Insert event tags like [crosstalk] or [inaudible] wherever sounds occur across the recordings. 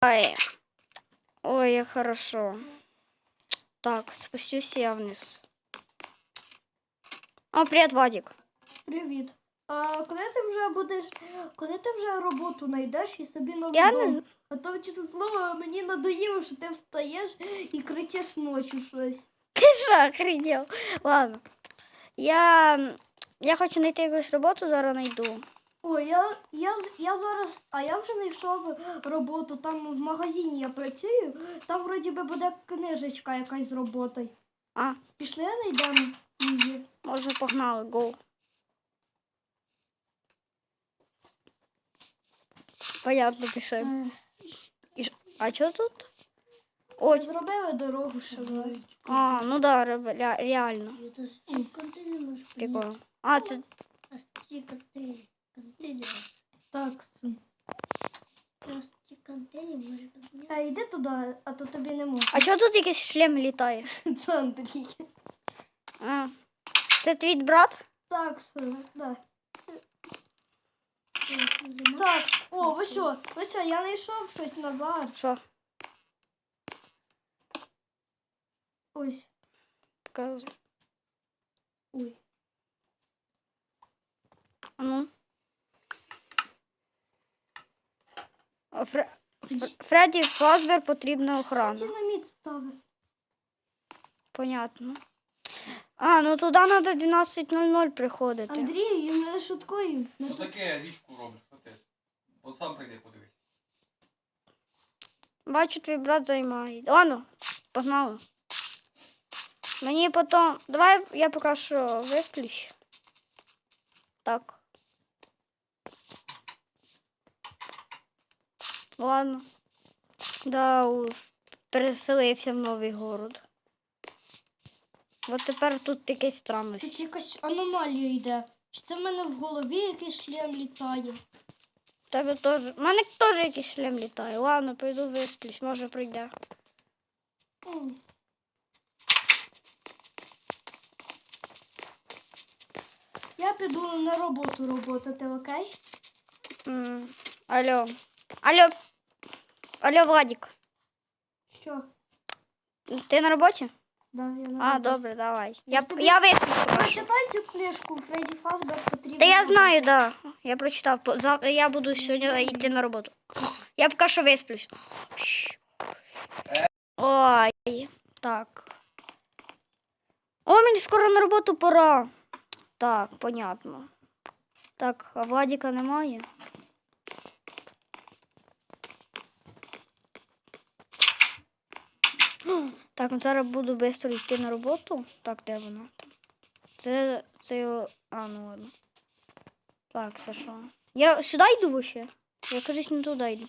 Ой. Ой, як хорошо. Так, спустюсь я вниз. О, привіт, Вадик. Привіт. А коли ти вже будеш, коли ти вже роботу знайдеш і собі новий Я дом? не А то чесно слово, мені надоїло, що ти встаєш і кричиш ночі щось. [laughs] Ти що, охренел? Ладно. Я, я хочу знайти якусь роботу, зараз знайду. Ой, я, я, я зараз, а я вже знайшов роботу, там в магазині я працюю, там вроді би буде книжечка якась з роботою. А, Пішли знайдемо її. може погнали, гоу. Понятно, пішли. Е, А що тут? Ой, Зробили дорогу ще раз. а, ну да, ре- ре- реально. Прикольно. А, це. Так. Просто контейнер може підняти. А йди туди, а то тобі не можна. А чого тут якийсь шлем літає? [laughs] Це Андрій. А, це твій брат? Так, сын, да. Нажимай. Так, о, ось що, ось що, я знайшов щось назад. Що? Ось. Показуй. Ой. А ну. А, Фре... Фр- Фредді Фазбер потрібна Ті охорона. на мід стави. Понятно. А, ну туди треба 12.00 приходити. Андрій, я не шуткую. Ну, Що таке річку робиш? Що ти? От сам прийди подивись. Бачу, твій брат займає. Ладно, погнали. Мені потім. Давай я поки що висплюсь. Так. Ладно. Да уж. Переселився в новий город. От тепер тут якесь Тут странності. якась аномалія йде. Чи це в мене в голові якийсь шлем літає? Тебе теж. У мене теж якийсь шлем літає. Ладно, пойду висплюсь, може прийде. Я піду на роботу роботати, окей? М, Алло. Алло. Алло, Владик. Що? Ти на роботі? Да, я на А, роботі. добре, давай. Я Я, тобі- я поки. Прочитай цю книжку Фредді Фазбер потрібно. Та я знаю, да. Я прочитав. По- зав- Я буду сьогодні йти на роботу. Я поки що висплюсь. Ой, так. О, мені скоро на роботу пора. Так, понятно. Так, а Владіка немає. Так, ну зараз буду швидко йти на роботу. Так, де вона там? Це. Це його. А, ну ладно. Так, це що? Я сюди йду вообще? Я кажись не туди йду.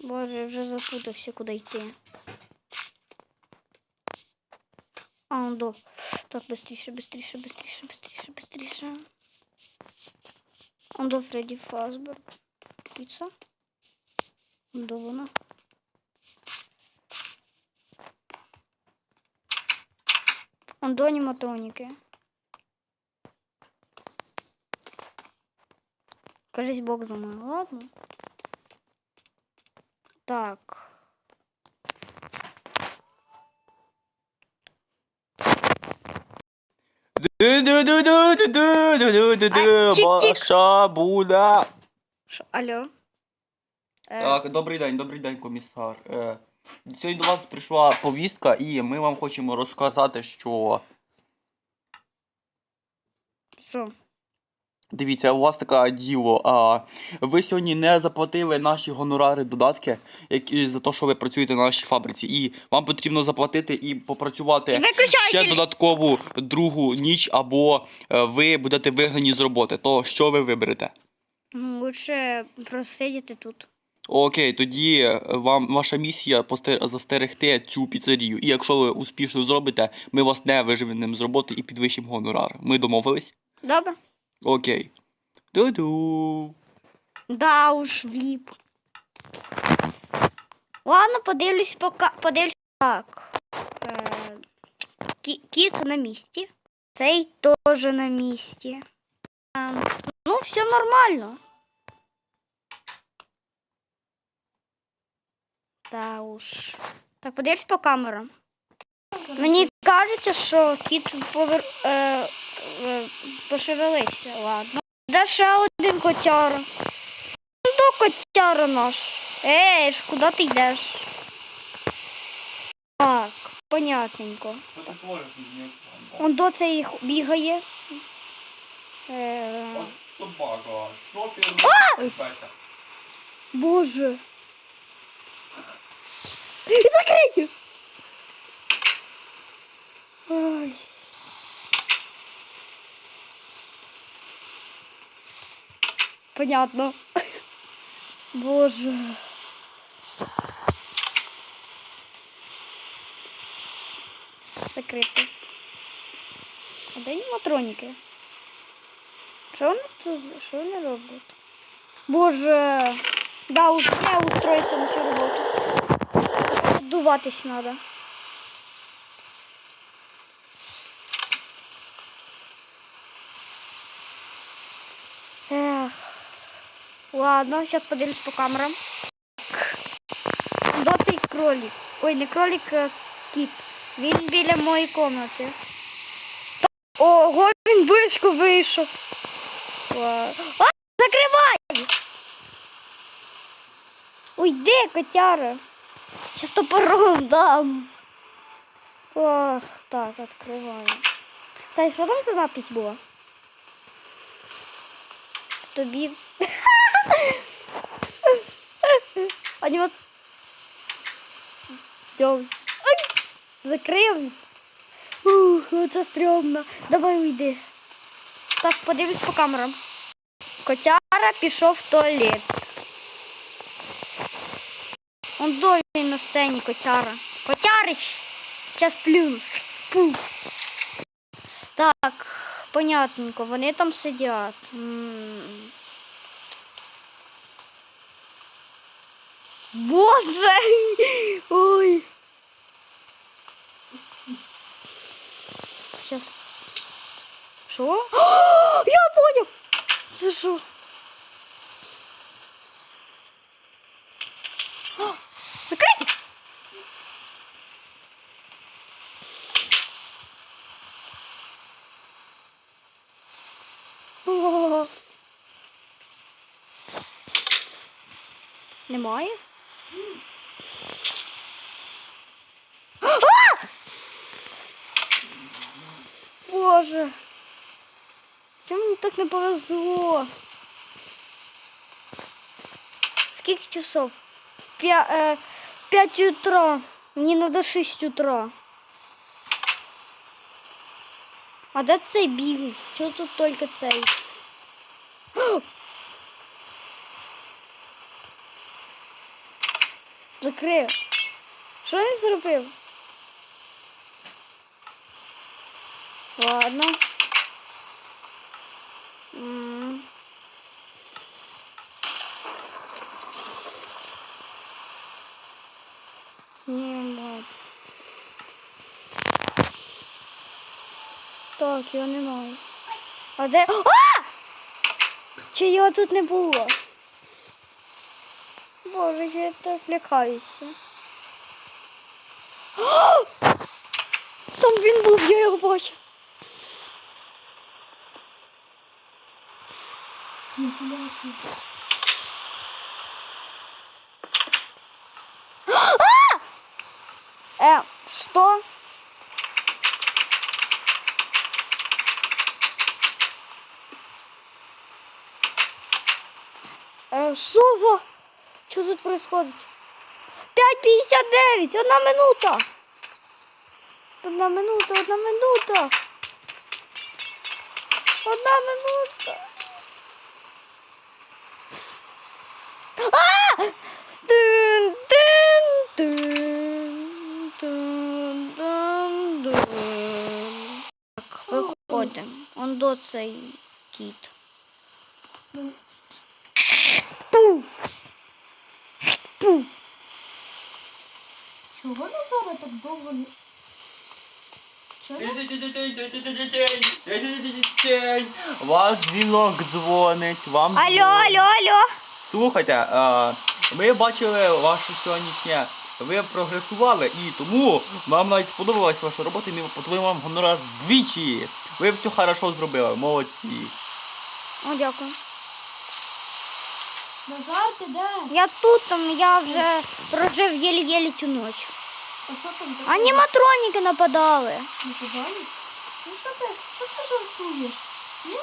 Боже, я вже запутався, куди йти. А, он до. Так, быстріше, быстріше, быстріше, быстріше, быстріше. Он до Фредді Фазбер. Піца. Он до вона. Он до аніматроніки. Кажись, Бог за мною. Ладно. Так. А, чик-чик. Ваша буде. Шо, алло. Е, Так, добрий день, добрий день, комісар. Е, Сьогодні до вас прийшла повістка, і ми вам хочемо розказати, що Що? дивіться, у вас таке діло. А, ви сьогодні не заплатили наші гонорари додатки, які за те, що ви працюєте на нашій фабриці. І вам потрібно заплатити і попрацювати Виключай ще додаткову другу ніч, або е, ви будете вигнані з роботи. То що ви виберете? Ну, лучше просидіти тут. Окей, тоді е, вам ваша місія застерегти цю піцерію. І якщо ви успішно зробите, ми вас не виживемо з роботи і підвищимо гонорар. Ми домовились? Добре? Окей. Ду-ду. Да уж, вліп. Ладно, подивлюсь пока. Подивлюсь так. Е, кіт на місці. Цей теж на місці. Ем, ну, все нормально. Та уж. Так, подивись по камерам. Мені кажеться, що кіт повер... е, е, пошевелився. Ладно. Де ще один котяра? Ну, до котяра наш. Ей, ж куди ти йдеш? Так, понятненько. Он до цей х- бігає. Е, От собака, що ти робиш? Боже. Закрий! Ой. Понятно. Боже. Закрито. А де аніматроніки? Що вони тут? Що вони роблять? Боже. Да, уж я устроюся на цю роботу. Дуватись надо. Эх. Ладно, сейчас подивлюсь по камерам. До цей кролик. Ой, не кролик, а кіт. Він біля моєї комнати. Та- Ого, він близько вийшов. Ла- А, закривай! Уйди, котяра. Сейчас топором дам. Ох, так, открываем. Сай, що там за надпись була? Тобі. [laughs] Аніма... Дьом. Закрив. Ух, це стрьомно. Давай уйди. Так, подивлюсь по камерам. Котяра пішов в туалет. Он до він на сцені котяра. Котярич! Сейчас плюну. Пу. Так, понятненько, вони там сидять. Боже! Ой. Сейчас. Що? [gasps] Я понял! Це що? Немає? А! Боже. Чому мені так не повезло? Скільки часов? Пя, е, 5 утра. Мені надо 6 утра. А де цей бігає? Чого тут тільки цей? Закрив. Що він зробив? Ладно. М. Ні, бац. Так, його немає. А де. А! Чи його тут не було? Боже, я так лякаюся. Там він був, я його бачу. Э, что? Э, что за? Что тут происходит? 5.59, одна минута. Одна минута, одна минута. Одна минута. А! Дин, дин, дин, дин, дин. Так, виходимо. Он до цей кіт. Ну, Пу! Пу! Чого Назара так довго. Чого? Ваш дзвінок дзвонить, вам Алло, алло, алло. Слухайте, ми бачили ваше сьогоднішнє ви прогресували і тому вам навіть сподобалась ваша робота, і ми подвоїмо вам гонорар вдвічі. Ви все хорошо зробили, молодці. О, дякую. Назар, ти де? Я тут, я вже прожив єлі-єлі цю ніч. А що там таке? Аніматроніки нападали. Не подалі? Ну що ти, що ти жартуєш?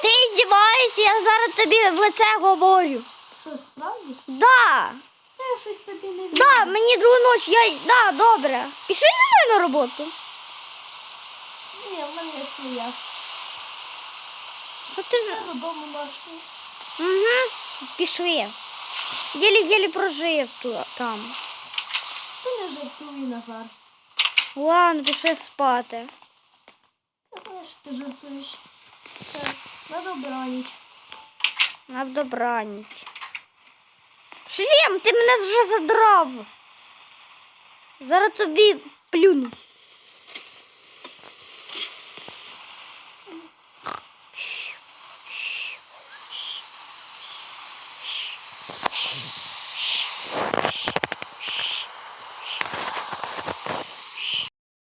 Ти здіваєшся, я зараз тобі в лице говорю. Що, справді? Да, Та я щось тобі не вірю. да, мені другу ніч, я. Да, добре. Пішли зі мною на роботу. Ні, в мене своя. Що ти ж. Все додому нашого. Угу. Пішли. Єлі-єлі прожив тут, там. Не жартуй, Назар. Ладно, пішли спати. Я знаю, що ти жартуєш. Все, на добраніч. На добраніч. Шлем, ти мене вже задрав. Зараз тобі плюну.